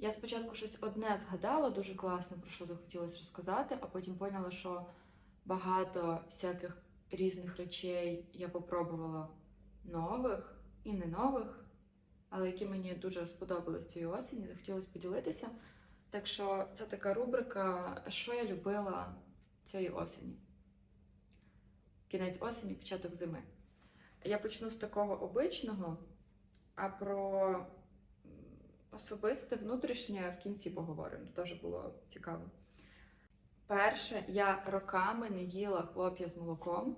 Я спочатку щось одне згадала, дуже класно, про що захотілося розказати, а потім поняла, що багато всяких різних речей я попробувала нових і не нових, але які мені дуже сподобались цієї осені, захотілося поділитися. Так що це така рубрика, що я любила цієї осені. Кінець осені, початок зими. Я почну з такого обичного, а про особисте, внутрішнє в кінці поговоримо. Теж було цікаво. Перше, я роками не їла хлоп'я з молоком.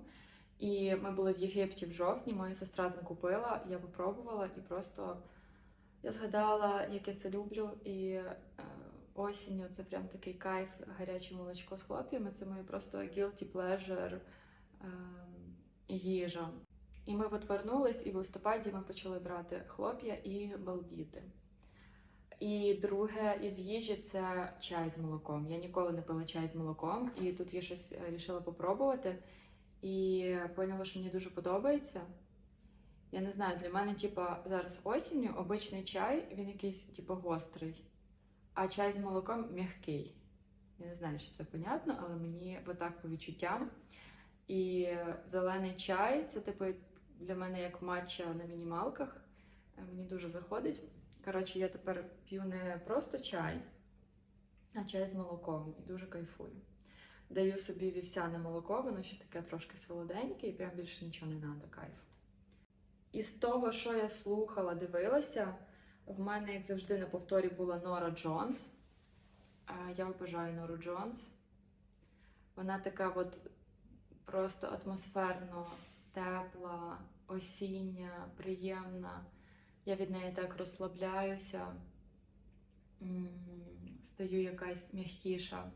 І ми були в Єгипті в жовтні, моя сестра там купила, я попробувала і просто я згадала, як я це люблю. І е, осінню це прям такий кайф, гаряче молочко з хлоп'ями. Це моє просто guilty pleasure е, їжа. І ми от вернулись, і в листопаді ми почали брати хлоп'я і балдіти. І друге із їжі це чай з молоком. Я ніколи не пила чай з молоком, і тут я щось вирішила попробувати. І поняла, що мені дуже подобається. Я не знаю, для мене, типа, зараз осінню обичний чай, він якийсь, типу, гострий, а чай з молоком м'який. Я не знаю, чи це понятно, але мені отак по відчуттям. І зелений чай це, типу, для мене як матча на мінімалках. Е, Мені дуже заходить. Коротше, я тепер п'ю не просто чай, а чай з молоком і дуже кайфую. Даю собі вівсяне молоко, воно ще таке трошки солоденьке, і прям більше нічого не треба, кайф. Із того, що я слухала, дивилася, в мене, як завжди, на повторі була Нора Джонс. Я обожаю Нору Джонс. Вона така от просто атмосферно тепла, осіння, приємна. Я від неї так розслабляюся, стаю якась м'якіша.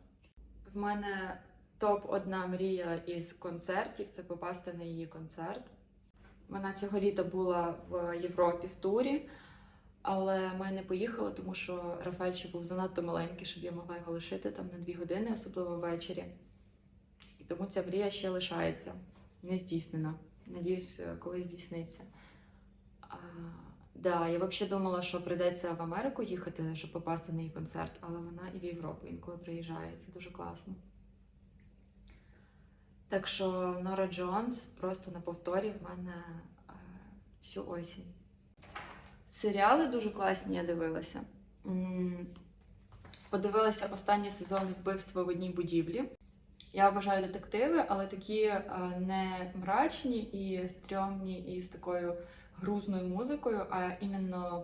В мене топ одна мрія із концертів це попасти на її концерт. Вона цього літа була в Європі в турі, але ми не поїхали, тому що Рафаль ще був занадто маленький, щоб я могла його лишити там на дві години, особливо ввечері. Тому ця мрія ще лишається не здійснена. Надіюсь, е, коли здійсниться. Да, я взагалі думала, що прийдеться в Америку їхати, щоб попасти на її концерт, але вона і в Європу інколи приїжджає. Це дуже класно. Так що Нора Джонс просто на повторі в мене е, всю осінь. Серіали дуже класні, я дивилася. Подивилася останній сезон вбивство в одній будівлі. Я обожаю детективи, але такі е, не мрачні і стрьомні, і з такою грузною музикою, а іменно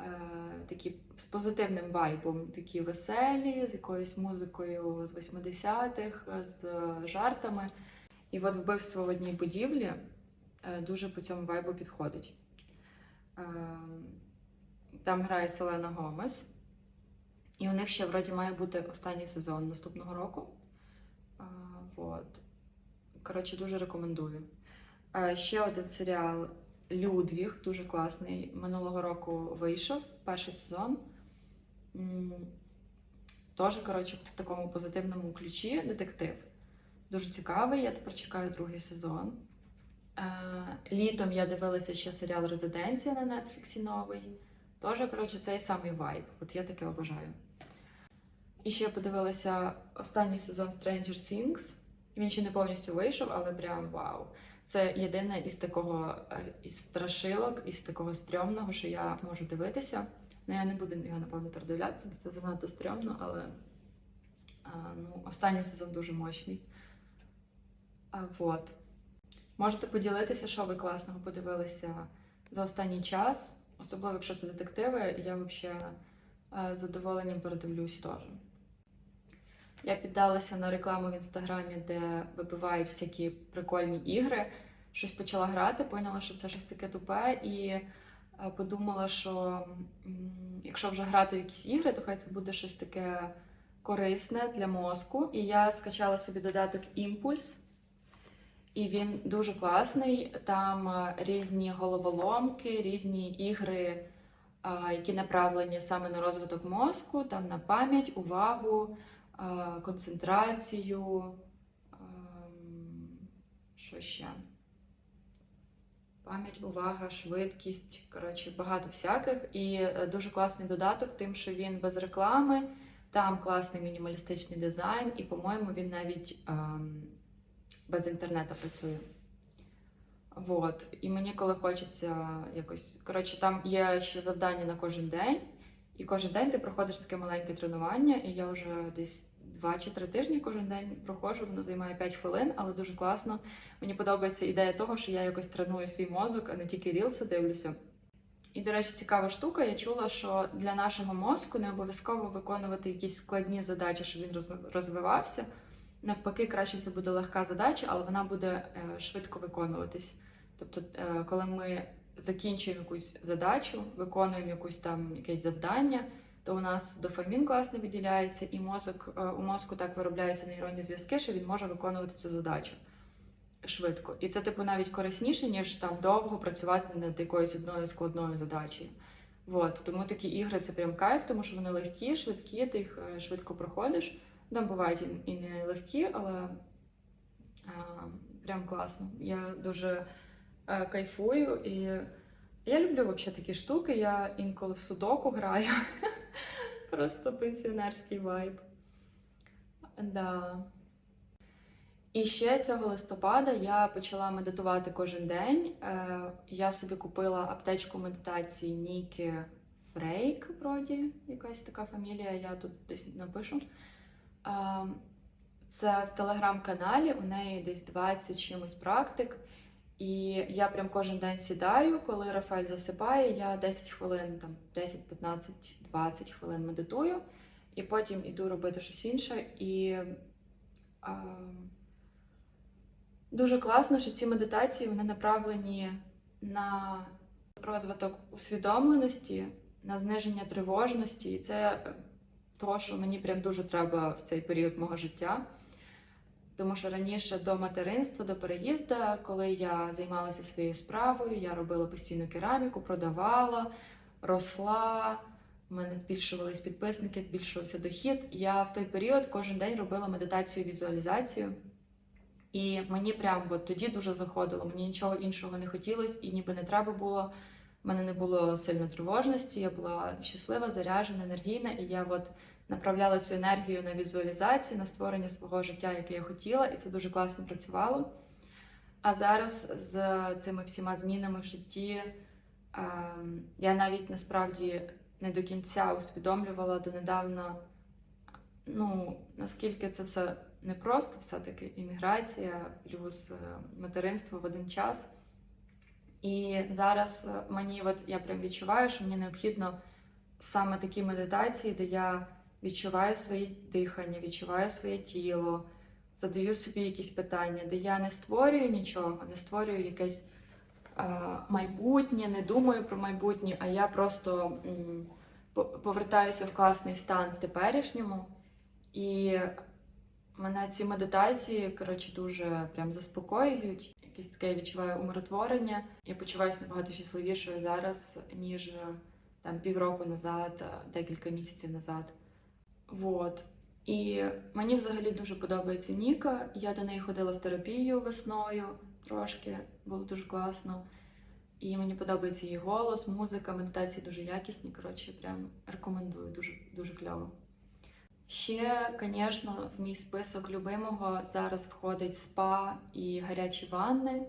е, такі з позитивним вайбом, такі веселі, з якоюсь музикою з 80-х, з жартами. І от вбивство в одній будівлі е, дуже по цьому вайбу підходить. Е, Там грає Селена Гомес, і у них ще вроді має бути останній сезон наступного року. А, Вот. Коротше, дуже рекомендую. А, Ще один серіал Людвіг, дуже класний. Минулого року вийшов перший сезон. М, Теж, коротше, в такому позитивному ключі детектив. Дуже цікавий. Я тепер чекаю другий сезон. Е, Літом я дивилася ще серіал Резиденція на Нетфліксі новий. Теж, коротше, цей самий вайб. От я таке обожаю. І ще подивилася останній сезон Stranger Things. Він ще не повністю вийшов, але прям вау. Це єдине із такого е, із страшилок, із такого стрьомного, що я можу дивитися. Ну, я не буду його, напевно, передивлятися, бо це занадто стрьомно, але а, ну, останній сезон дуже мощний. А, вот. Можете поділитися, що ви класного подивилися за останній час, особливо якщо це детективи, я взагалі з задоволенням передивлюсь теж. Я піддалася на рекламу в інстаграмі, де вибивають всякі прикольні ігри. Щось почала грати, поняла, що це щось таке тупе, і е, подумала, що якщо вже грати в якісь ігри, то хай це буде щось таке корисне для мозку. І я скачала собі додаток Імпульс. І він дуже класний. Там е, різні головоломки, різні ігри, які направлені саме на розвиток мозку, там на пам'ять, увагу, концентрацію. ем, Що ще? пам'ять, увага, швидкість. Коротше, багато всяких. І е, дуже класний додаток, тим, що він без реклами, там класний мінімалістичний дизайн, і, по-моєму, він навіть ем, без інтернету працює. Вот. І мені, коли хочеться якось. Коротше, там є ще завдання на кожен день, і кожен день ти проходиш таке маленьке тренування, і я вже десь два чи три тижні кожен день проходжу, воно займає 5 хвилин, але дуже класно. Мені подобається ідея того, що я якось треную свій мозок, а не тільки рілси дивлюся. І, до речі, цікава штука. Я чула, що для нашого мозку не обов'язково виконувати якісь складні задачі, щоб він розвивався. Навпаки, краще це буде легка задача, але вона буде е, швидко виконуватись. Тобто, е, коли ми закінчуємо якусь задачу, виконуємо якусь там якесь завдання, то у нас дофамін класно виділяється, і мозок е, у мозку так виробляються нейронні зв'язки, що він може виконувати цю задачу швидко. І це, типу, навіть корисніше, ніж там довго працювати над якоюсь одною складною задачею. Вот. Тому такі ігри це прям кайф, тому що вони легкі, швидкі, ти їх е, швидко проходиш. Там бувають і- не легкі, але а, прям класно. Я дуже е, кайфую і я люблю взагалі такі штуки. Я інколи в судоку граю. Просто пенсіонерський вайб. Да. І ще цього листопада я почала медитувати кожен день. Е, Я собі купила аптечку медитації Ніки Фрейк, вроді, якась така фамілія, я тут десь напишу. Е, Це в телеграм-каналі, у неї десь 20 чимось практик. І я прям кожен день сідаю, коли Рафаель засипає, я 10 хвилин, там 10, 15, 20 хвилин медитую, і потім іду робити щось інше. І а, дуже класно, що ці медитації вони направлені на розвиток усвідомленості, на зниження тривожності. І це то, що мені прям дуже треба в цей період мого життя. Тому що раніше до материнства, до переїзду, коли я займалася своєю справою, я робила постійну кераміку, продавала, росла. У мене збільшувались підписники, збільшувався дохід. Я в той період кожен день робила медитацію, візуалізацію. І мені прям от тоді дуже заходило. Мені нічого іншого не хотілося і ніби не треба було. У мене не було сильно тривожності, я була щаслива, заряджена, енергійна, і я от направляла цю енергію на візуалізацію, на створення свого життя, яке я хотіла, і це дуже класно працювало. А зараз з цими всіма змінами в житті ем, я навіть насправді не до кінця усвідомлювала донедавна, ну, наскільки це все непросто, все-таки імміграція плюс е, материнство в один час. І зараз е, мені, от я прям відчуваю, що мені необхідно саме такі медитації, де я відчуваю своє дихання, відчуваю своє тіло, задаю собі якісь питання, де я не створюю нічого, не створюю якесь е, майбутнє, не думаю про майбутнє, а я просто м, повертаюся в класний стан в теперішньому. І мене ці медитації, коротше, дуже прям заспокоюють. Якесь таке я відчуваю умиротворення. Я почуваюся набагато щасливішою зараз, ніж е, там півроку назад, декілька місяців назад. Вот. І мені взагалі дуже подобається Ніка. Я до неї ходила в терапію весною трошки, було дуже класно. І мені подобається її голос, музика, медитації дуже якісні. Коротше, прям рекомендую, дуже, дуже кльово. Ще, звісно, в мій список любимого зараз входить спа і гарячі ванни.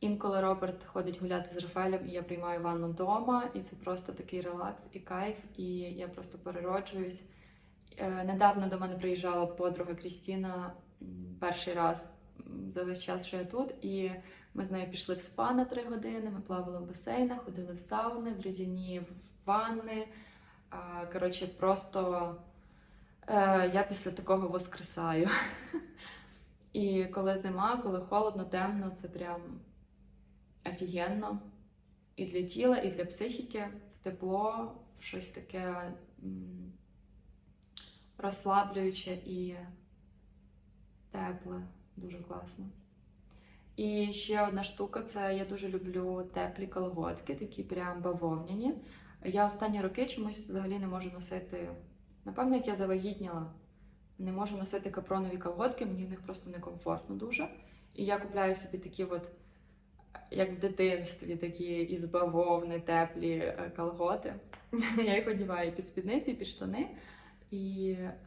Інколи Роберт ходить гуляти з Рафаелем, і я приймаю ванну вдома, і це просто такий релакс і кайф, і я просто перероджуюсь. Е, Недавно до мене приїжджала подруга Крістіна перший раз за весь час, що я тут, і ми з нею пішли в спа на три години. Ми плавали в басейнах, ходили в сауни, в людяні в ванни. Коротше, просто е, я після такого воскресаю. І коли зима, коли холодно, темно, це прям офігенно. І для тіла, і для психіки, в тепло, в щось таке розслаблююче і тепле, дуже класно. І ще одна штука це я дуже люблю теплі колготки, такі прям бавовняні. Я останні роки чомусь взагалі не можу носити. Напевно, як я завагітніла, не можу носити капронові колготки, мені в них просто некомфортно дуже. І я купляю собі такі от як в дитинстві, такі із бавовни, теплі е, колготи. Я їх одіваю під спідниці, під штани. І е,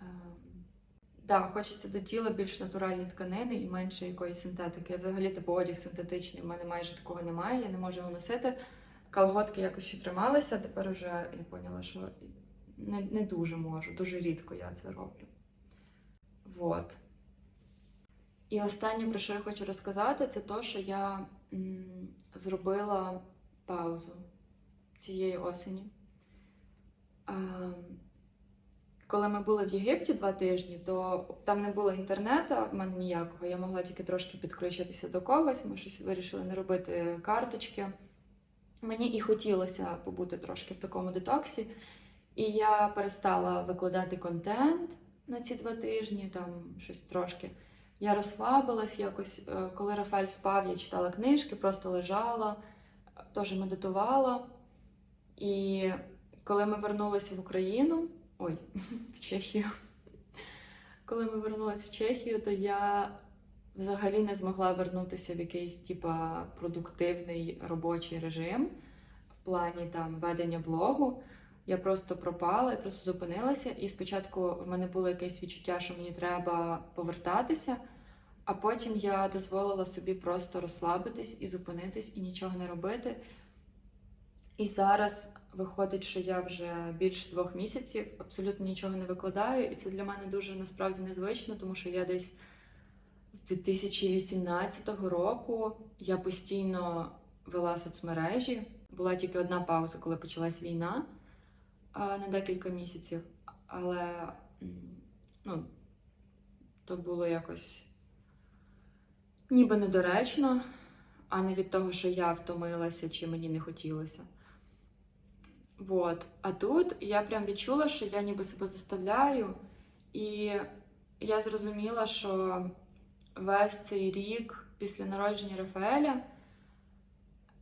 да, хочеться до тіла більш натуральні тканини і менше якоїсь синтетики. Я взагалі типу одяг синтетичний, в мене майже такого немає, я не можу його носити. Колготки якось ще трималися, тепер уже я поняла, що не, не дуже можу, дуже рідко я це роблю. Вот. І останнє, про що я хочу розказати, це те, що я м, зробила паузу цієї осені. Ем, коли ми були в Єгипті два тижні, то там не було інтернету в мене ніякого. Я могла тільки трошки підключитися до когось. Ми щось вирішили не робити карточки. Мені і хотілося побути трошки в такому детоксі. І я перестала викладати контент на ці два тижні, там щось трошки. Я розслабилась якось. Е, Коли Рафаль спав, я читала книжки, просто лежала, е, теж медитувала. І коли ми вернулися в Україну, ой, в Чехію. Коли ми вернулися в Чехію, то я взагалі не змогла вернутися в якийсь типа продуктивний робочий режим в плані там ведення блогу. Я просто пропала, я просто зупинилася, і спочатку в мене було якесь відчуття, що мені треба повертатися, а потім я дозволила собі просто розслабитись і зупинитись і нічого не робити. І зараз виходить, що я вже більше двох місяців абсолютно нічого не викладаю, і це для мене дуже насправді незвично, тому що я десь з 2018 року я постійно вела соцмережі. Була тільки одна пауза, коли почалась війна на декілька місяців, але ну, то було якось ніби недоречно, а не від того, що я втомилася чи мені не хотілося. Вот. А тут я прям відчула, що я ніби себе заставляю, і я зрозуміла, що весь цей рік після народження Рафаеля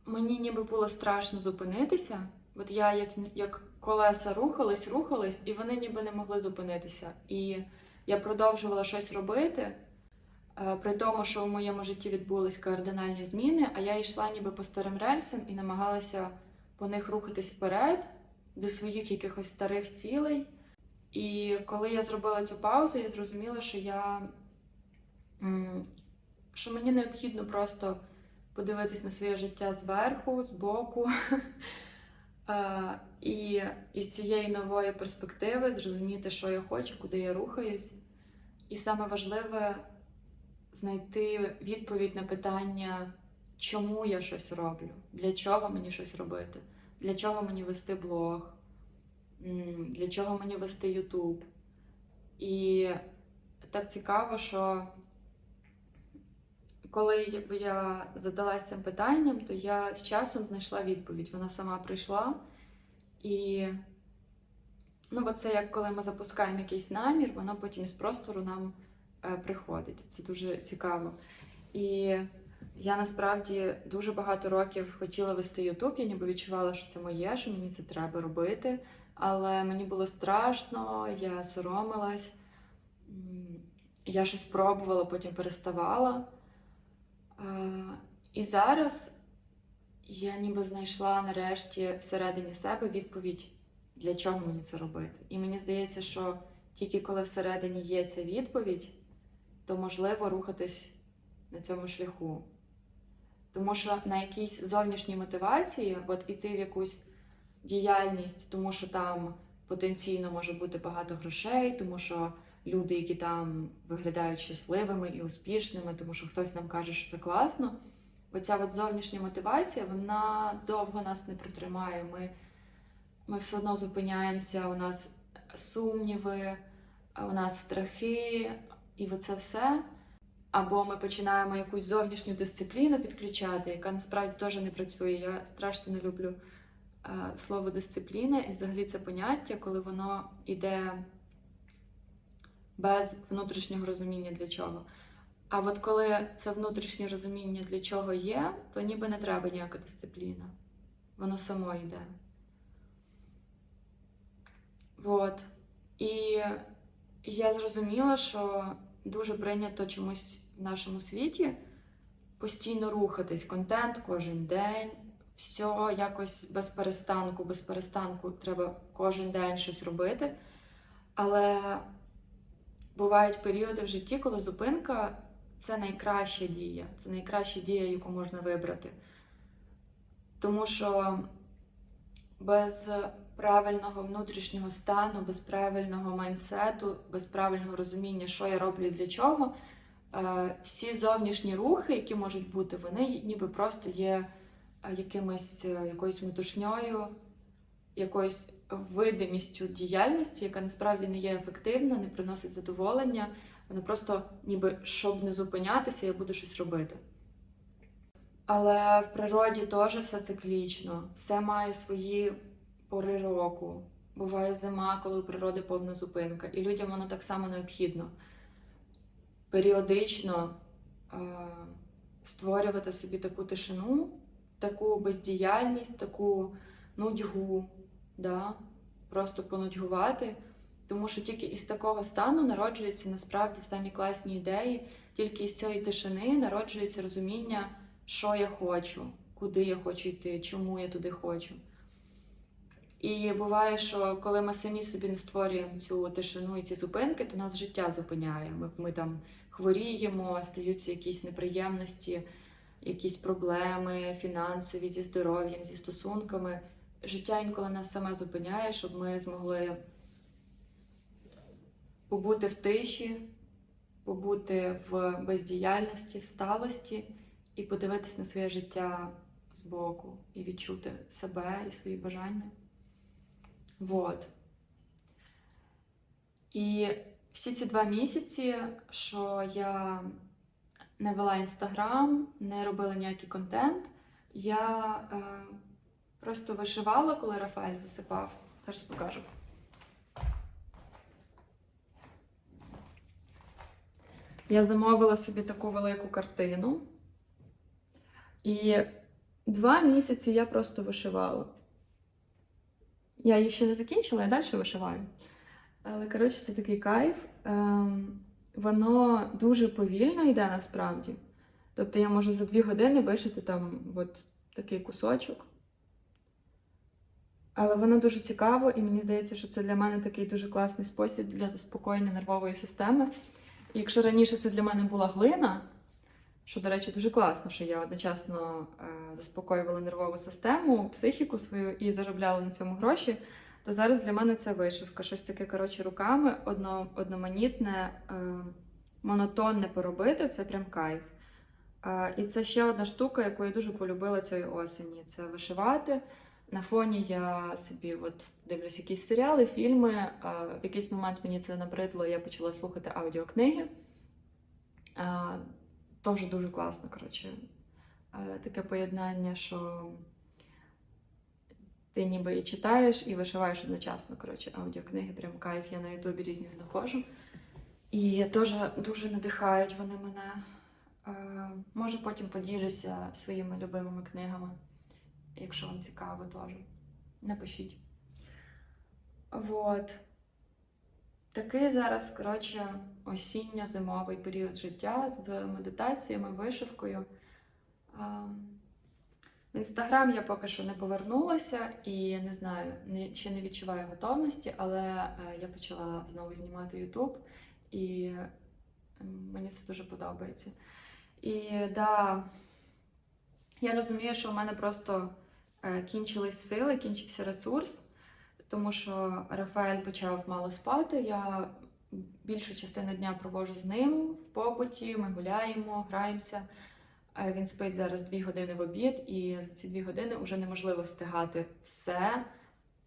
мені ніби було страшно зупинитися. От я як, як колеса рухались, рухались, і вони ніби не могли зупинитися. І я продовжувала щось робити, е, при тому, що в моєму житті відбулись кардинальні зміни, а я йшла ніби по старим рельсам і намагалася по них рухатись вперед до своїх якихось старих цілей. І коли я зробила цю паузу, я зрозуміла, що я що мені необхідно просто подивитись на своє життя зверху, збоку. І із цієї нової перспективи зрозуміти, що я хочу, куди я рухаюсь. І саме важливе знайти відповідь на питання, чому я щось роблю, для чого мені щось робити, для чого мені вести блог, для чого мені вести Ютуб. І так цікаво, що коли я задалась цим питанням, то я з часом знайшла відповідь. Вона сама прийшла. І ну, бо це як коли ми запускаємо якийсь намір, воно потім із простору нам е, приходить. Це дуже цікаво. І я насправді дуже багато років хотіла вести Ютуб, я ніби відчувала, що це моє, що мені це треба робити. Але мені було страшно, я соромилась, я щось пробувала, потім переставала. І зараз я ніби знайшла нарешті всередині себе відповідь, для чого мені це робити. І мені здається, що тільки коли всередині є ця відповідь, то можливо рухатись на цьому шляху. Тому що на якійсь зовнішній мотивації, от іти в якусь діяльність, тому що там потенційно може бути багато грошей, тому що люди, які там виглядають щасливими і успішними, тому що хтось нам каже, що це класно. Оця от зовнішня мотивація, вона довго нас не протримає. Ми, ми все одно зупиняємося, у нас сумніви, у нас страхи, і оце все. Або ми починаємо якусь зовнішню дисципліну підключати, яка насправді теж не працює. Я страшно не люблю е, слово дисципліна і взагалі це поняття, коли воно йде без внутрішнього розуміння для чого. А от коли це внутрішнє розуміння для чого є, то ніби не треба ніяка дисципліна. Воно само йде. От. І я зрозуміла, що дуже прийнято чомусь в нашому світі постійно рухатись, контент кожен день, все якось без перестанку, без перестанку треба кожен день щось робити. Але бувають періоди в житті, коли зупинка це найкраща дія, це найкраща дія, яку можна вибрати. Тому що без правильного внутрішнього стану, без правильного майнсету, без правильного розуміння, що я роблю і для чого, всі зовнішні рухи, які можуть бути, вони ніби просто є е, якимось, е, якоюсь метушньою, якоюсь видимістю діяльності, яка насправді не є ефективна, не приносить задоволення. Вона просто, ніби щоб не зупинятися, я буду щось робити. Але в природі теж все циклічно, все має свої пори року. Буває зима, коли у природи повна зупинка, і людям воно так само необхідно. Періодично е, створювати собі таку тишину, таку бездіяльність, таку нудьгу, да? просто понудьгувати. Тому що тільки із такого стану народжуються насправді самі класні ідеї, тільки із цієї тишини народжується розуміння, що я хочу, куди я хочу йти, чому я туди хочу. І буває, що коли ми самі собі не створюємо цю тишину і ці зупинки, то нас життя зупиняє. Ми, ми там хворіємо, стаються якісь неприємності, якісь проблеми фінансові зі здоров'ям, зі стосунками. Життя інколи нас саме зупиняє, щоб ми змогли побути в тиші, побути в бездіяльності, в сталості і подивитись на своє життя збоку і відчути себе і свої бажання. Вот. І всі ці два місяці, що я не вела інстаграм, не робила ніякий контент, я е, просто вишивала, коли Рафаель засипав. Зараз покажу. Я замовила собі таку велику картину. І два місяці я просто вишивала. Я її ще не закінчила, я далі вишиваю. Але, коротше, це такий кайф. Ем, воно дуже повільно йде насправді. Тобто я можу за дві години вишити там от такий кусочок. Але воно дуже цікаво, і мені здається, що це для мене такий дуже класний спосіб для заспокоєння нервової системи. І якщо раніше це для мене була глина, що, до речі, дуже класно, що я одночасно е, заспокоювала нервову систему, психіку свою і заробляла на цьому гроші, то зараз для мене це вишивка. Щось таке, коротше, руками, одно, одноманітне, е, монотонне поробити це прям кайф. Е, і це ще одна штука, яку я дуже полюбила цієї осені. Це вишивати. На фоні я собі от дивлюсь якісь серіали, фільми. В якийсь момент мені це набридло, я почала слухати аудіокниги. Теж дуже класно, коротше. Е, Таке поєднання, що ти ніби і читаєш, і вишиваєш одночасно. Коротше, аудіокниги, прям кайф, я на Ютубі різні знаходжу. І теж дуже надихають вони мене. Е, Може, потім поділюся своїми любимими книгами, якщо вам цікаво теж. Напишіть. Вот. Такий зараз, коротше, осінньо-зимовий період життя з медитаціями, вишивкою. В інстаграм я поки що не повернулася і не знаю, не, ще не відчуваю готовності, але е, я почала знову знімати Ютуб, і мені це дуже подобається. І да, я розумію, що в мене просто е, кінчились сили, кінчився ресурс тому що Рафаель почав мало спати. Я більшу частину дня провожу з ним в побуті, ми гуляємо, граємося. Він спить зараз дві години в обід, і за ці дві години вже неможливо встигати все.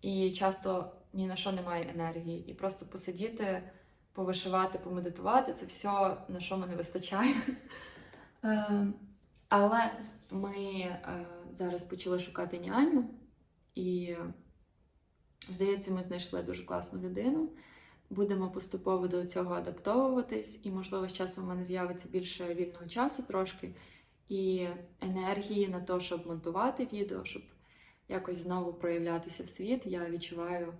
І часто ні на що немає енергії. І просто посидіти, повишивати, помедитувати це все, на що мене вистачає. Е, Але ми е, зараз почали шукати няню, і Здається, ми знайшли дуже класну людину. Будемо поступово до цього адаптовуватись, і, можливо, з часом в мене з'явиться більше вільного часу трошки і енергії на те, щоб монтувати відео, щоб якось знову проявлятися в світ. Я відчуваю,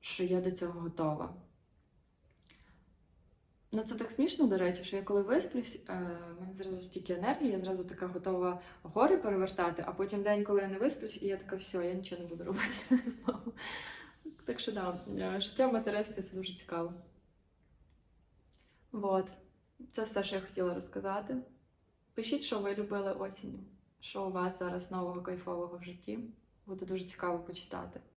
що я до цього готова. Ну, це так смішно, до речі, що я коли висплюсь, е, мене зразу стільки енергії, я зразу така готова гори перевертати, а потім день, коли я не висплюсь, і я така, все, я нічого не буду робити знову. Так що да, е, життя в це дуже цікаво. Вот. Це все, що я хотіла розказати. Пишіть, що ви любили осінню, що у вас зараз нового кайфового в житті. Буде дуже цікаво почитати.